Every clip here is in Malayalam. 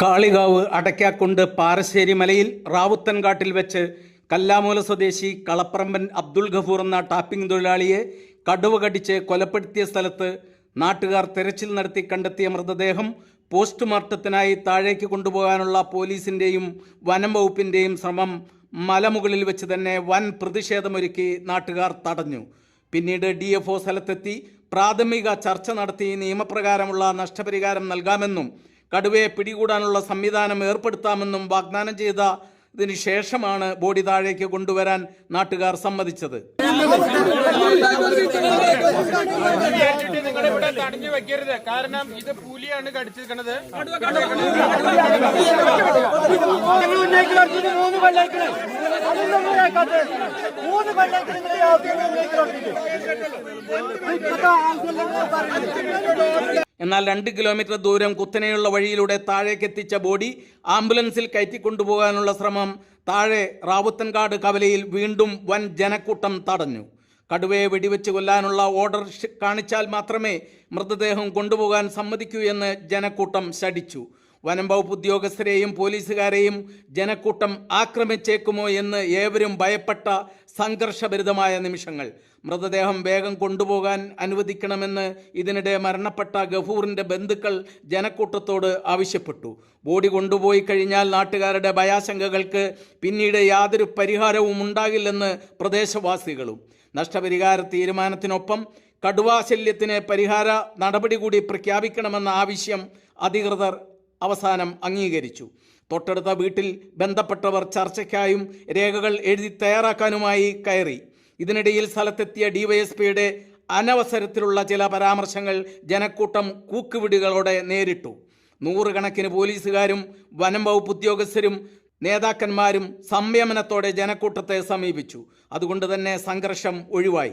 കാളികാവ് അടയ്ക്കാക്കുണ്ട് പാറശ്ശേരി മലയിൽ റാവുത്തൻകാട്ടിൽ വെച്ച് കല്ലാമൂല സ്വദേശി കളപ്പറമ്പൻ അബ്ദുൾ ഗഫൂർ എന്ന ടാപ്പിംഗ് തൊഴിലാളിയെ കടുവ കടിച്ച് കൊലപ്പെടുത്തിയ സ്ഥലത്ത് നാട്ടുകാർ തെരച്ചിൽ നടത്തി കണ്ടെത്തിയ മൃതദേഹം പോസ്റ്റ്മോർട്ടത്തിനായി താഴേക്ക് കൊണ്ടുപോകാനുള്ള പോലീസിന്റെയും വനം വകുപ്പിന്റെയും ശ്രമം മലമുകളിൽ വെച്ച് തന്നെ വൻ പ്രതിഷേധമൊരുക്കി നാട്ടുകാർ തടഞ്ഞു. പിന്നീട് ഡി എഫ് ഒ സ്ഥലത്തെത്തി പ്രാഥമിക ചർച്ച നടത്തി നിയമപ്രകാരമുള്ള നഷ്ടപരിഹാരം നൽകാമെന്നും കടുവയെ പിടികൂടാനുള്ള സംവിധാനം ഏർപ്പെടുത്താമെന്നും വാഗ്ദാനം ചെയ്ത ഇതിനു ശേഷമാണ് ബോഡി താഴേക്ക് കൊണ്ടുവരാൻ നാട്ടുകാർ സമ്മതിച്ചത്. എന്നാൽ രണ്ട് കിലോമീറ്റർ ദൂരം കുത്തനെയുള്ള വഴിയിലൂടെ താഴേക്ക് എത്തിച്ച ബോഡി ആംബുലൻസിൽ കയറ്റിക്കൊണ്ടുപോകാനുള്ള ശ്രമം താഴെ റാവുത്തൻകാട് കവലയിൽ വീണ്ടും വൻ ജനക്കൂട്ടം തടഞ്ഞു. കടുവയെ വെടിവെച്ച് കൊല്ലാനുള്ള ഓർഡർ കാണിച്ചാൽ മാത്രമേ മൃതദേഹം കൊണ്ടുപോകാൻ സമ്മതിക്കൂ എന്ന് ജനക്കൂട്ടം ശടിച്ചു വനം വകുപ്പ് ഉദ്യോഗസ്ഥരെയും പോലീസുകാരെയും ജനക്കൂട്ടം ആക്രമിച്ചേക്കുമോ എന്ന് ഏവരും ഭയപ്പെട്ട സംഘർഷഭരിതമായ നിമിഷങ്ങൾ. മൃതദേഹം വേഗം കൊണ്ടുപോകാൻ അനുവദിക്കണമെന്ന് ഇതിനിടെ മരണപ്പെട്ട ഗഫൂറിന്റെ ബന്ധുക്കൾ ജനക്കൂട്ടത്തോട് ആവശ്യപ്പെട്ടു. ബോഡി കൊണ്ടുപോയി കഴിഞ്ഞാൽ നാട്ടുകാരുടെ ഭയാശങ്കകൾക്ക് പിന്നീട് യാതൊരു പരിഹാരവും ഉണ്ടാകില്ലെന്ന് പ്രദേശവാസികളും. നഷ്ടപരിഹാര തീരുമാനത്തിനൊപ്പം കടുവാശല്യത്തിന് പരിഹാര നടപടി കൂടി പ്രഖ്യാപിക്കണമെന്ന ആവശ്യം അധികൃതർ അവസാനം അംഗീകരിച്ചു. തൊട്ടടുത്ത വീട്ടിൽ ബന്ധപ്പെട്ടവർ ചർച്ചയ്ക്കായും രേഖകൾ എഴുതി തയ്യാറാക്കാനുമായി കയറി. ഇതിനിടയിൽ സ്ഥലത്തെത്തിയ ഡിവൈഎസ്പിയുടെ അനവസരത്തിലുള്ള ചില പരാമർശങ്ങൾ ജനക്കൂട്ടം കൂക്കുവിടികളോടെ നേരിട്ടു. നൂറുകണക്കിന് പോലീസുകാരും വനം വകുപ്പ് ഉദ്യോഗസ്ഥരും നേതാക്കന്മാരും സംയമനത്തോടെ ജനക്കൂട്ടത്തെ സമീപിച്ചു. അതുകൊണ്ട് തന്നെ സംഘർഷം ഒഴിവായി.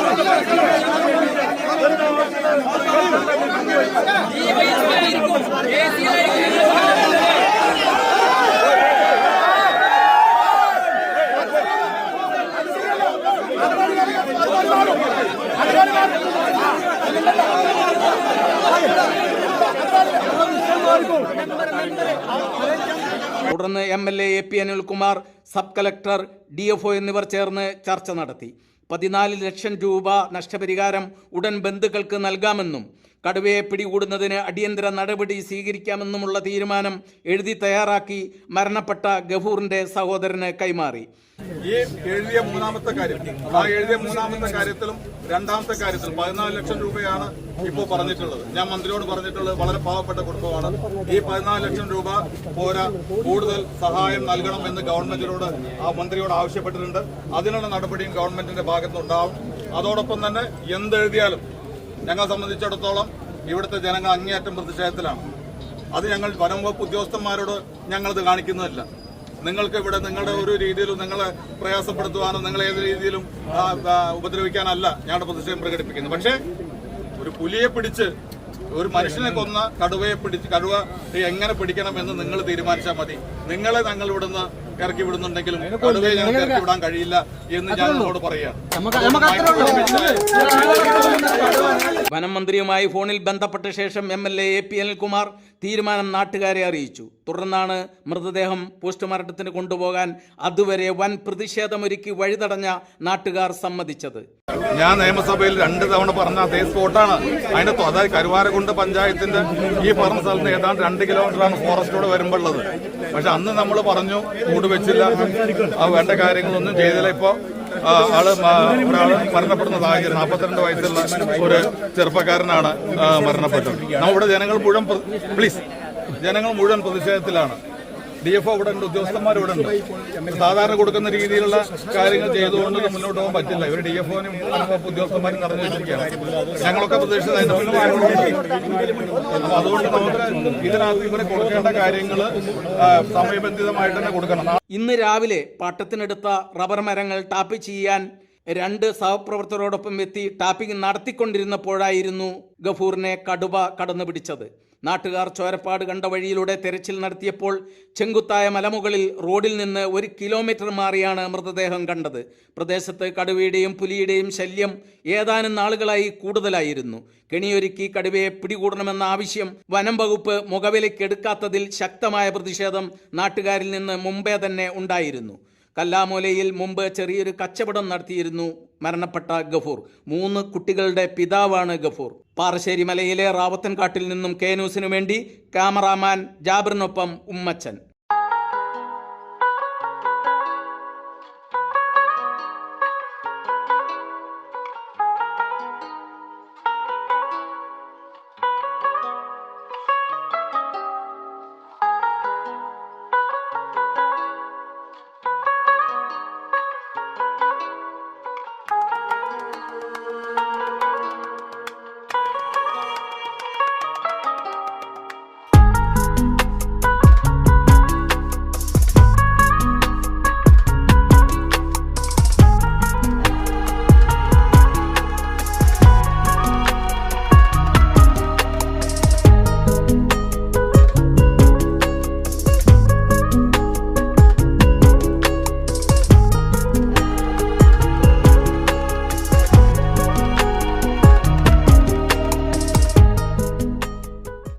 തുടർന്ന് M L A A P Anilkumar sub collector D F O എന്നിവർ ചേർന്ന് ചർച്ച നടത്തി. പതിനാല് ലക്ഷം രൂപ നഷ്ടപരിഹാരം ഉടൻ ബന്ധുക്കൾക്ക് നൽകാമെന്നും കടുവയെ പിടികൂടുന്നതിന് അടിയന്തര നടപടി സ്വീകരിക്കാമെന്നുമുള്ള തീരുമാനം എഴുതി തയ്യാറാക്കി മരണപ്പെട്ട ഗഫൂറിന്റെ സഹോദരന് കൈമാറി. ഈ എഴുതിയ മൂന്നാമത്തെ കാര്യം ആ എഴുതിയ മൂന്നാമത്തെ കാര്യത്തിലും രണ്ടാമത്തെ കാര്യത്തിലും പതിനാല് ലക്ഷം രൂപയാണ് ഇപ്പോൾ പറഞ്ഞിട്ടുള്ളത്. ഞാൻ മന്ത്രിയോട് പറഞ്ഞിട്ടുള്ളത് വളരെ പാവപ്പെട്ട കുടുംബമാണ്. ഈ പതിനാല് ലക്ഷം രൂപ പോരാ കൂടുതൽ സഹായം നൽകണം എന്ന് ഗവൺമെന്റിനോട് ആ മന്ത്രിയോട് ആവശ്യപ്പെട്ടിട്ടുണ്ട്. അതിനുള്ള നടപടിയും ഗവൺമെന്റിന്റെ ഭാഗത്തുനിന്നുണ്ടാവും. അതോടൊപ്പം തന്നെ എന്തെഴുതിയാലും ഞങ്ങളെ സംബന്ധിച്ചിടത്തോളം ഇവിടുത്തെ ജനങ്ങൾ അങ്ങേയറ്റം പ്രതിഷേധത്തിലാണ്. അത് ഞങ്ങൾ വനം വകുപ്പ് ഉദ്യോഗസ്ഥന്മാരോട് ഞങ്ങളത് കാണിക്കുന്നതല്ല. നിങ്ങൾക്ക് ഇവിടെ നിങ്ങളുടെ ഒരു രീതിയിലും നിങ്ങളെ പ്രയാസപ്പെടുത്തുവാനോ നിങ്ങളെ ഏത് രീതിയിലും ഉപദ്രവിക്കാനല്ല ഞങ്ങളുടെ പ്രതിഷേധം പ്രകടിപ്പിക്കുന്നത്. പക്ഷേ ഒരു പുലിയെ പിടിച്ച് ഒരു മനുഷ്യനെ കൊന്ന കടുവയെ പിടിച്ച് കടുവ എങ്ങനെ പിടിക്കണം എന്ന് നിങ്ങൾ തീരുമാനിച്ചാൽ മതി. നിങ്ങളെ ഞങ്ങൾ ഇവിടുന്ന് ഇറക്കി വിടുന്നുണ്ടെങ്കിലും കടുവയെ ഞങ്ങൾക്ക് ഇറക്കി വിടാൻ കഴിയില്ല എന്ന് ഞാൻ നിങ്ങളോട് പറയാം. വനം മന്ത്രിയുമായി ഫോണിൽ ബന്ധപ്പെട്ട ശേഷം M L A A P Anilkumar തീരുമാനം നാട്ടുകാരെ അറിയിച്ചു. തുടർന്നാണ് മൃതദേഹം പോസ്റ്റ്മോർട്ടത്തിന് കൊണ്ടുപോകാൻ അതുവരെ വൻ പ്രതിഷേധമൊരുക്കി വഴിതടഞ്ഞ നാട്ടുകാർ സമ്മതിച്ചത്. ഞാൻ നിയമസഭയിൽ രണ്ട് തവണ പറഞ്ഞ അതേ സ്പോട്ടാണ്. അതിന്റെ അതായത് കരുവാരകുണ്ട് പഞ്ചായത്തിന്റെ ഈ പറഞ്ഞ സ്ഥലത്ത് ഏതാണ്ട് രണ്ട് കിലോമീറ്ററാണ് ഫോറസ്റ്റോട് വരുമ്പോഴുള്ളത് പക്ഷെ അന്ന് നമ്മൾ പറഞ്ഞു മൂട് വെച്ചില്ല. ആ വേണ്ട കാര്യങ്ങളൊന്നും ചെയ്തില്ല. ഇപ്പോ ആൾ ഒരാൾ മരണപ്പെടുന്ന സാഹചര്യം നാൽപ്പത്തിരണ്ട് വയസ്സുള്ള ഒരു ചെറുപ്പക്കാരനാണ് മരണപ്പെട്ടത്. നമ്മുടെ ജനങ്ങൾ മുഴുവൻ പ്ലീസ് ജനങ്ങൾ മുഴുവൻ പ്രതിഷേധത്തിലാണ്. ഡി എഫ് ഇവിടെ ഉണ്ട് ഉദ്യോഗസ്ഥന്മാർ ഇവിടെ ഉണ്ട്. സാധാരണ കൊടുക്കുന്ന രീതിയിലുള്ള കാര്യങ്ങൾ ചെയ്തുകൊണ്ട് മുന്നോട്ട് പോകാൻ പറ്റില്ല. ഇവർ ഡി എഫ് ഒനും ഉദ്യോഗസ്ഥന്മാരും നടന്നു വെച്ചിരിക്കുകയാണ് ഞങ്ങളൊക്കെ പ്രതീക്ഷിച്ചത് അതുകൊണ്ട് നമുക്ക് ഇതിനകത്ത് ഇവരെ കൊടുക്കേണ്ട കാര്യങ്ങൾ സമയബന്ധിതമായിട്ട് തന്നെ കൊടുക്കണം. ഇന്ന് രാവിലെ പട്ടത്തിനെടുത്ത റബ്ബർ മരങ്ങൾ ടാപ്പ് ചെയ്യാൻ രണ്ട് സഹപ്രവർത്തകരോടൊപ്പം എത്തി ടാപ്പിംഗ് നടത്തിക്കൊണ്ടിരുന്നപ്പോഴായിരുന്നു ഗഫൂറിനെ കടുവ കടന്നു പിടിച്ചത് നാട്ടുകാർ ചോരപ്പാട് കണ്ട വഴിയിലൂടെ തെരച്ചിൽ നടത്തിയപ്പോൾ ചെങ്കുത്തായ മലമുകളിൽ റോഡിൽ നിന്ന് ഒരു കിലോമീറ്റർ മാറിയാണ് മൃതദേഹം കണ്ടത്. പ്രദേശത്ത് കടുവയുടെയും പുലിയുടെയും ശല്യം ഏതാനും നാളുകളായി കൂടുതലായിരുന്നു. കെണിയൊരുക്കി കടുവയെ പിടികൂടണമെന്ന ആവശ്യം വനം വകുപ്പ് മുഖവിലയ്ക്കെടുക്കാത്തതിൽ ശക്തമായ പ്രതിഷേധം നാട്ടുകാരിൽ നിന്ന് മുമ്പേ തന്നെ ഉണ്ടായിരുന്നു. കല്ലാമൂലയിൽ മുമ്പ് ചെറിയൊരു കച്ചവടം നടത്തിയിരുന്നു മരണപ്പെട്ട ഗഫൂർ. മൂന്ന് കുട്ടികളുടെ പിതാവാണ് ഗഫൂർ. പാറശ്ശേരി മലയിലെ റാവത്തൻകാട്ടിൽ നിന്നും കേനൂസിനു വേണ്ടി ക്യാമറാമാൻ ജാബിറിനൊപ്പം ഉമ്മച്ചൻ.